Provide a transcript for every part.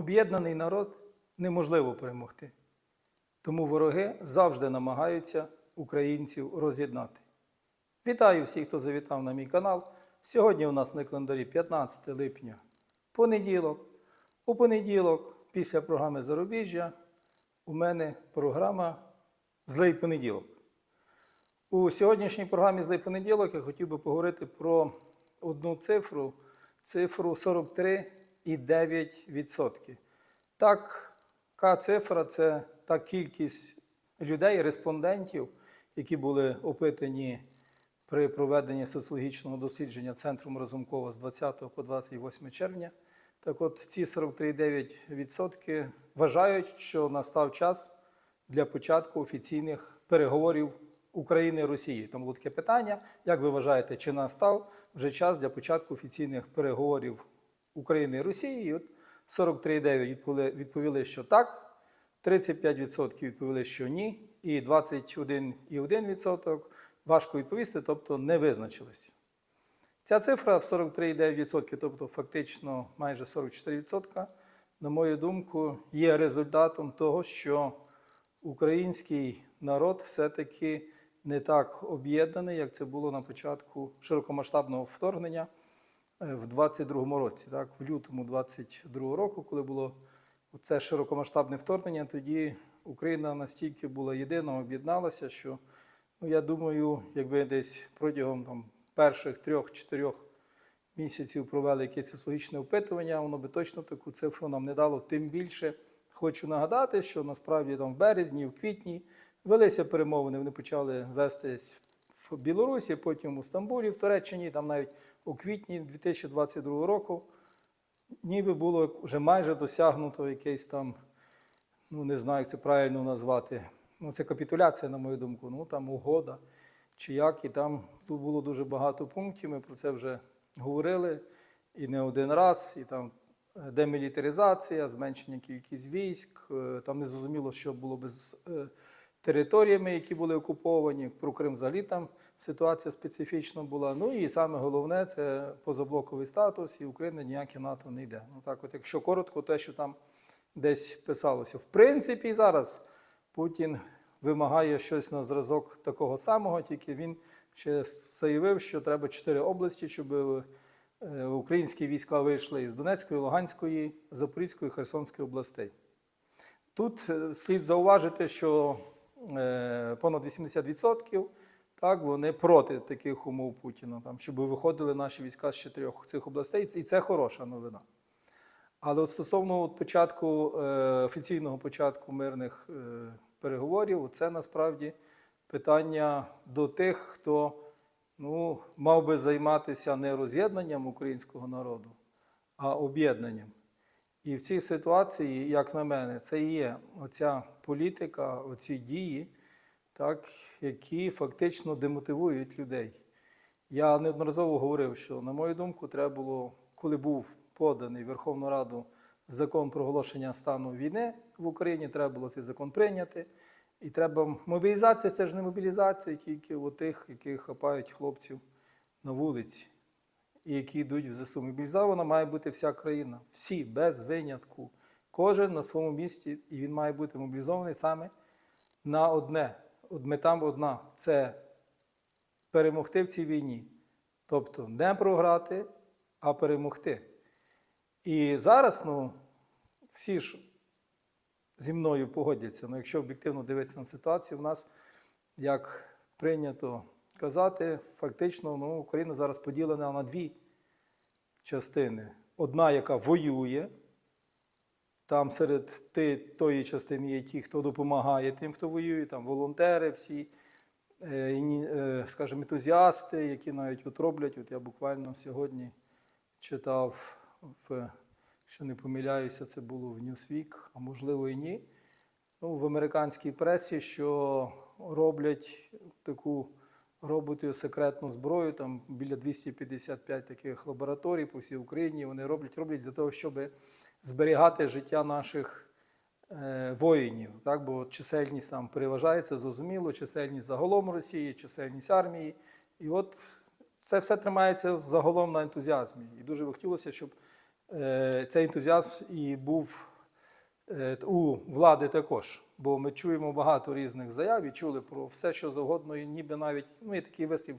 об'єднаний народ неможливо перемогти. Тому вороги завжди намагаються українців роз'єднати. Вітаю всіх, хто завітав на мій канал. Сьогодні у нас на календарі 15 липня понеділок. У понеділок, після програми Зарубіжжя, у мене програма Злий понеділок. У сьогоднішній програмі Злий понеділок я хотів би поговорити про одну цифру, цифру 43 9,9%. Така цифра це та кількість людей, респондентів, які були опитані при проведенні соціологічного дослідження Центром Разумкова з 20 по 28 червня. Так от ці 43,9% вважають, що настав час для початку офіційних переговорів України і Росії. Там було таке питання, як ви вважаєте, чи настав вже час для початку офіційних переговорів України і Росії? І от 43,9% відповіли, що так, 35% відповіли, що ні, і 21,1% важко відповісти, тобто не визначились. Ця цифра в 43,9%, тобто фактично майже 44%, на мою думку, є результатом того, що український народ все-таки не так об'єднаний, як це було на початку широкомасштабного вторгнення в 22-му році. Так, в лютому 22-го року, коли було це широкомасштабне вторгнення, тоді Україна настільки була єдина, об'єдналася, що ну, я думаю, якби десь протягом там, перших трьох-чотирьох місяців провели якесь соціологічне опитування, воно би точно таку цифру нам не дало. Тим більше хочу нагадати, що насправді там в березні, в квітні велися перемовини, вони почали вестись в Білорусі, потім у Стамбулі, в Туреччині, там навіть у квітні 2022 року, ніби було вже майже досягнуто якесь там, ну не знаю, як це правильно назвати. Ну, це капітуляція, на мою думку, ну там угода чи як, і там було дуже багато пунктів. Ми про це вже говорили і не один раз, і там е, демілітаризація, зменшення кількість військ. е, Там не зрозуміло, що було би з е, територіями, які були окуповані. Про Крим взагалі там ситуація специфічна була. Ну і саме головне це позаблоковий статус, і Україна ніяке НАТО не йде. Ну так, от, якщо коротко, те, що там десь писалося. В принципі, зараз Путін вимагає щось на зразок такого самого, тільки він ще заявив, що треба чотири області, щоб е, українські війська вийшли із Донецької, Луганської, Запорізької, Херсонської областей. Тут е, слід зауважити, що понад 80% так, вони проти таких умов Путіна, там, щоб виходили наші війська з чотирьох цих областей, і це хороша новина. Але от стосовно от початку е, офіційного початку мирних е, переговорів, це насправді питання до тих, хто ну, мав би займатися не роз'єднанням українського народу, а об'єднанням. І в цій ситуації, як на мене, це і є оця політика, оці дії, так, які фактично демотивують людей. Я неодноразово говорив, що, на мою думку, треба було, коли був поданий в Верховну Раду закон про оголошення стану війни в Україні, треба було цей закон прийняти. І треба мобілізація це ж не мобілізація, тільки у тих, які хапають хлопців на вулиці і які йдуть в ЗСУ. Мобілізована має бути вся країна, всі без винятку. Кожен на своєму місці, і він має бути мобілізований саме на одне. Мета одна це перемогти в цій війні. Тобто не програти, а перемогти. І зараз, ну, всі ж зі мною погодяться. Ну, якщо об'єктивно дивитися на ситуацію, у нас, як прийнято казати, фактично ну, Україна зараз поділена на дві частини. Одна, яка воює, там серед тої частини є ті, хто допомагає тим, хто воює, там волонтери всі, е, е, скажімо, ентузіасти, які навіть от роблять. От я буквально сьогодні читав в Якщо не помиляюся, це було в Newsweek, а можливо і ні. Ну, в американській пресі, що роблять таку роботи секретну зброю, там біля 255 таких лабораторій по всій Україні. Вони роблять, роблять для того, щоб зберігати життя наших е, воїнів. Так? Бо чисельність там переважає, це зрозуміло, чисельність загалом Росії, чисельність армії. І от це все тримається загалом на ентузіазмі. І дуже би хотілося, щоб е, цей ентузіазм і був Е, У влади також, бо ми чуємо багато різних заяв і чули про все, що завгодно, і ніби навіть ну, є такий вислів.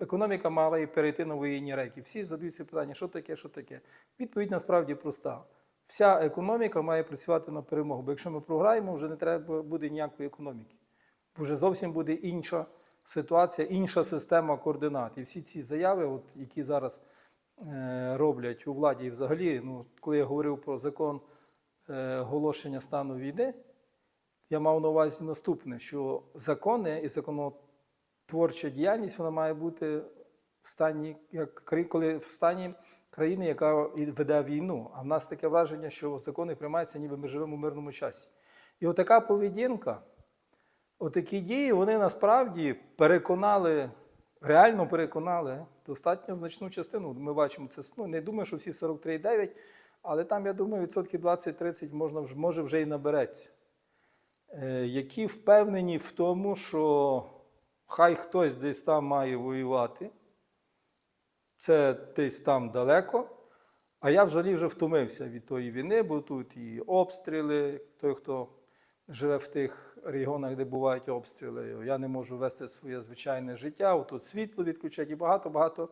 Економіка мала і перейти на воєнні рейки. Всі задаються питання, що таке, що таке. Відповідь насправді проста. Вся економіка має працювати на перемогу. Бо якщо ми програємо, вже не треба буде ніякої економіки. Бо вже зовсім буде інша ситуація, інша система координат. І всі ці заяви, от, які зараз е, роблять у владі, і взагалі, ну, коли я говорив про закон е, оголошення стану війни, я мав на увазі наступне: що закони і законотворча діяльність вона має бути в стані, як коли в стані країни, яка веде війну. А в нас таке враження, що закони приймаються, ніби ми живемо в мирному часі. І отака поведінка, отакі дії, вони насправді переконали, реально переконали достатньо значну частину. Ми бачимо це. Ну, не думаю, що всі 43,9, але там, я думаю, відсотків 20-30 можна, може вже і набереться. Е, які впевнені в тому, що хай хтось десь там має воювати, це десь там далеко. А я взагалі вже втомився від тої війни, бо тут і обстріли, той, хто живе в тих регіонах, де бувають обстріли, я не можу вести своє звичайне життя, тут світло відключать і багато-багато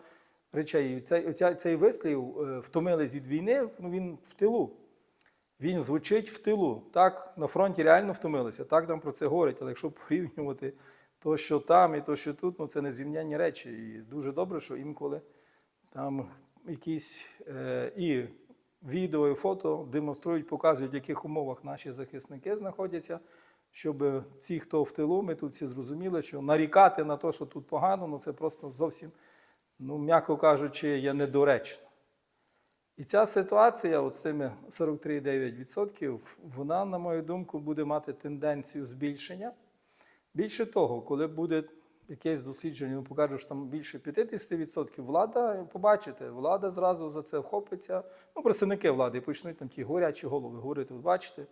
речей. Цей, цей вислів е, втомились від війни, ну, він в тилу. Він звучить в тилу. Так, на фронті реально втомилися, так нам про це говорять, але якщо порівнювати то, що там і то, що тут, ну це незрівнянні речі. І дуже добре, що інколи там якісь е, і відео, і фото демонструють, показують, в яких умовах наші захисники знаходяться, щоб ці, хто в тилу, ми тут всі зрозуміли, що нарікати на те, що тут погано, ну це просто зовсім, ну, м'яко кажучи, є недоречно. І ця ситуація, от з цими 43,9%, вона, на мою думку, буде мати тенденцію збільшення. Більше того, коли буде якесь дослідження, ну покажу, що там більше 50%, влада, побачите, влада зразу за це вхопиться. Ну, представники влади почнуть там ті горячі голови говорити, от бачите,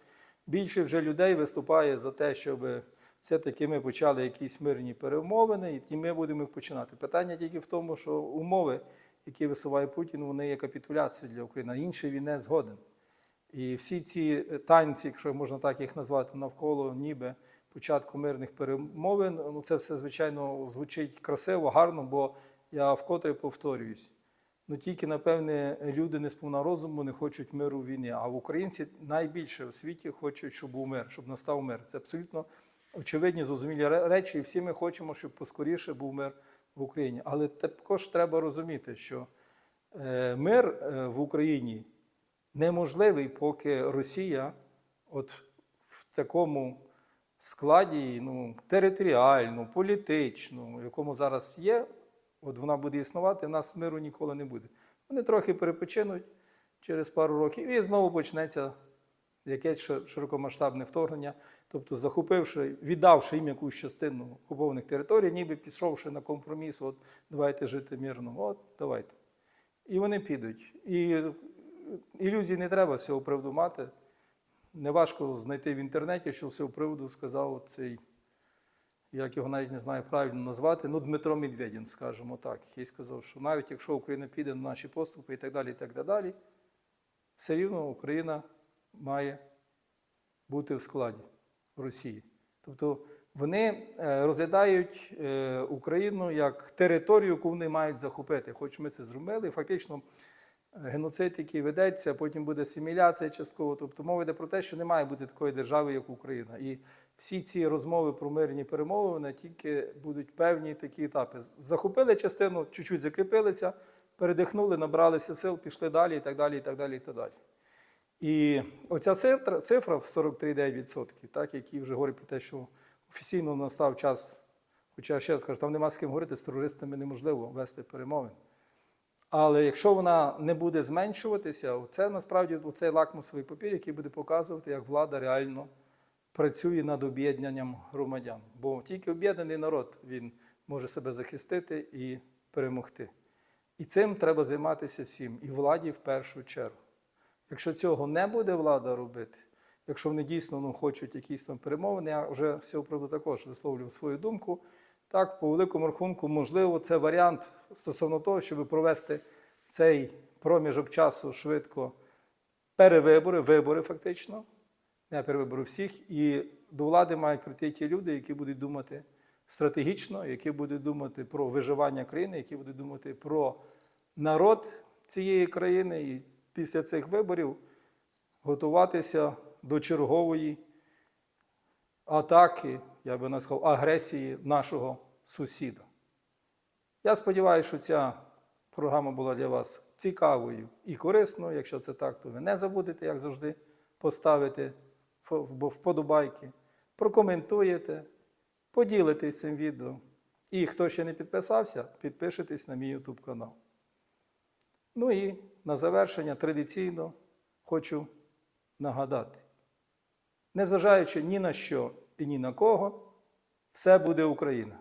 більше вже людей виступає за те, щоб все-таки ми почали якісь мирні перемовини, і ми будемо їх починати. Питання тільки в тому, що умови, які висуває Путін, вони є капітуляцією для України, інший він не згоден. І всі ці танці, якщо можна так їх назвати, навколо ніби початку мирних перемовин, ну це все, звичайно, звучить красиво, гарно, бо я вкотре повторююсь. Ну тільки, напевне, люди не сповна розуму не хочуть миру в війні. А в українці найбільше в світі хочуть, щоб був мир, щоб настав мир. Це абсолютно очевидні, зрозумілі речі, і всі ми хочемо, щоб поскоріше був мир в Україні. Але також треба розуміти, що е, мир е, в Україні неможливий, поки Росія, от в такому складі, ну, територіально, політично, в якому зараз є, от вона буде існувати, в нас миру ніколи не буде. Вони трохи перепочинуть через пару років і знову почнеться якесь широкомасштабне вторгнення. Тобто, захопивши, віддавши їм якусь частину окупованих територій, ніби пішовши на компроміс, от давайте жити мирно, от давайте. І вони підуть. І ілюзій не треба з цього приводу мати. Неважко знайти в інтернеті, що з цього приводу сказав цей, як його навіть не знаю правильно назвати, ну Дмитро Медведін, скажімо так, який сказав, що навіть якщо Україна піде на наші поступи і так далі, і так далі, все рівно Україна має бути в складі Росії. Тобто вони е, розглядають е, Україну як територію, яку вони мають захопити. Хоч ми це зробили, фактично геноцид, який ведеться, потім буде асиміляція частково. Тобто мова йде про те, що не має бути такої держави, як Україна. І всі ці розмови про мирні перемови вони тільки будуть певні такі етапи. Захопили частину, чуть-чуть закріпилися, передихнули, набралися сил, пішли далі і так далі, і так далі, і так далі. І оця цифра, цифра в 43,9%, так, які вже говорять про те, що офіційно настав час, хоча ще раз скажу, там нема з ким говорити, з терористами неможливо вести перемовин. Але якщо вона не буде зменшуватися, це насправді цей лакмусовий папір, який буде показувати, як влада реально працює над об'єднанням громадян. Бо тільки об'єднаний народ він може себе захистити і перемогти. І цим треба займатися всім, і владі в першу чергу. Якщо цього не буде влада робити, якщо вони дійсно ну, хочуть якісь там перемовини, я вже цього приводу також висловлював свою думку. Так, по великому рахунку, можливо, це варіант стосовно того, щоб провести цей проміжок часу швидко перевибори, вибори фактично, Я перевиберу всіх, і до влади мають прийти ті люди, які будуть думати стратегічно, які будуть думати про виживання країни, які будуть думати про народ цієї країни, і після цих виборів готуватися до чергової атаки, я би сказав, агресії нашого сусіда. Я сподіваюся, що ця програма була для вас цікавою і корисною. Якщо це так, то ви не забудете, як завжди, поставити вподобайки, прокоментуєте, поділитесь цим відео. І хто ще не підписався, підпишитесь на мій YouTube канал. Ну і на завершення традиційно хочу нагадати: незважаючи ні на що і ні на кого, все буде Україна.